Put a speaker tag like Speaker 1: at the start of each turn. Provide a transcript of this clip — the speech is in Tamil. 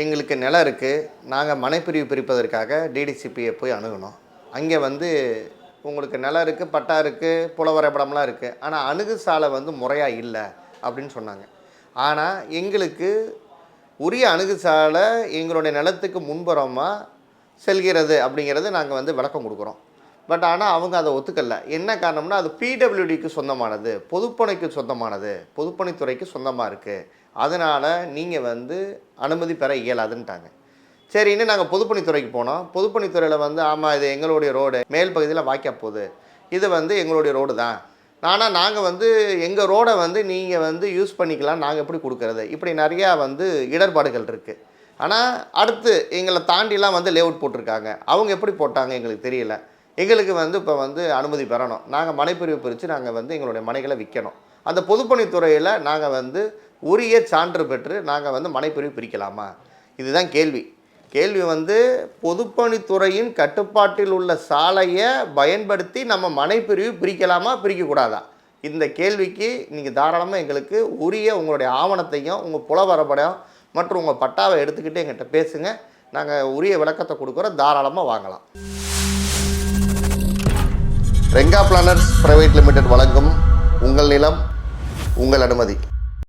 Speaker 1: எங்களுக்கு நிலம் இருக்குது நாங்கள் மனைப்பிரிவு பிரிப்பதற்காக டிடிசிபியை போய் அணுகணும். அங்கே வந்து உங்களுக்கு நிலம் இருக்குது பட்டா இருக்குது புலவரைபடம்லாம் இருக்குது ஆனால் அணுகு சாலை வந்து முறையாக இல்லை அப்படின்னு சொன்னாங்க. ஆனால் எங்களுக்கு உரிய அணுகு சாலை எங்களுடைய நிலத்துக்கு முன்புறமாக செல்கிறது அப்படிங்கிறது நாங்கள் வந்து விளக்கம் கொடுக்குறோம். பட் ஆனால் அவங்க அதை ஒத்துக்கல. என்ன காரணம்னா அது பிடபிள்யூடிக்கு சொந்தமானது பொதுப்பணிக்கு சொந்தமானது பொதுப்பணித்துறைக்கு சொந்தமாக இருக்குது அதனால் நீங்கள் வந்து அனுமதி பெற இயலாதுன்ட்டாங்க. சரின்னு நாங்கள் பொதுப்பணித்துறைக்கு போனோம். பொதுப்பணித்துறையில் வந்து ஆமாம் இது எங்களுடைய ரோடு. மேல் பகுதியில் வாய்க்கா போகுது. இது வந்து எங்களுடைய ரோடு தான். ஆனால் நாங்கள் வந்து எங்கள் ரோடை வந்து நீங்கள் வந்து யூஸ் பண்ணிக்கலாம் நாங்கள் எப்படி கொடுக்குறது? இப்படி நிறையா வந்து இடர்பாடுகள் இருக்குது ஆனால் அடுத்து எங்களை தாண்டிலாம் வந்து லேஅவுட் போட்டிருக்காங்க. அவங்க எப்படி போட்டாங்க எங்களுக்கு தெரியல. எங்களுக்கு வந்து இப்போ வந்து அனுமதி பெறணும். நாங்கள் மனைப்பிரிவு பிரித்து நாங்கள் வந்து எங்களுடைய மனைகளை விற்கணும் அந்த பொதுப்பணித்துறையில் நாங்கள் வந்து உரிய சான்று பெற்று நாங்கள் வந்து மனைப்பிரிவு பிரிக்கலாமா? இதுதான் கேள்வி. கேள்வி வந்து பொதுப்பணித்துறையின் கட்டுப்பாட்டில் உள்ள சாலையை பயன்படுத்தி நம்ம மனைப்பிரிவு பிரிக்கலாமா பிரிக்கக்கூடாதா? இந்த கேள்விக்கு நீங்கள் தாராளமாக எங்களுக்கு உரிய உங்களுடைய ஆவணத்தையும் உங்கள் புலவரப்படம் மற்றும் உங்கள் பட்டாவை எடுத்துக்கிட்டு எங்கிட்ட பேசுங்க. நாங்கள் உரிய விளக்கத்தை கொடுக்குறோம். தாராளமாக வாங்கலாம். ரெங்கா பிளானர்ஸ் பிரைவேட் லிமிடெட் வழங்கும் உங்கள் நிலம் உங்கள் அனுமதி.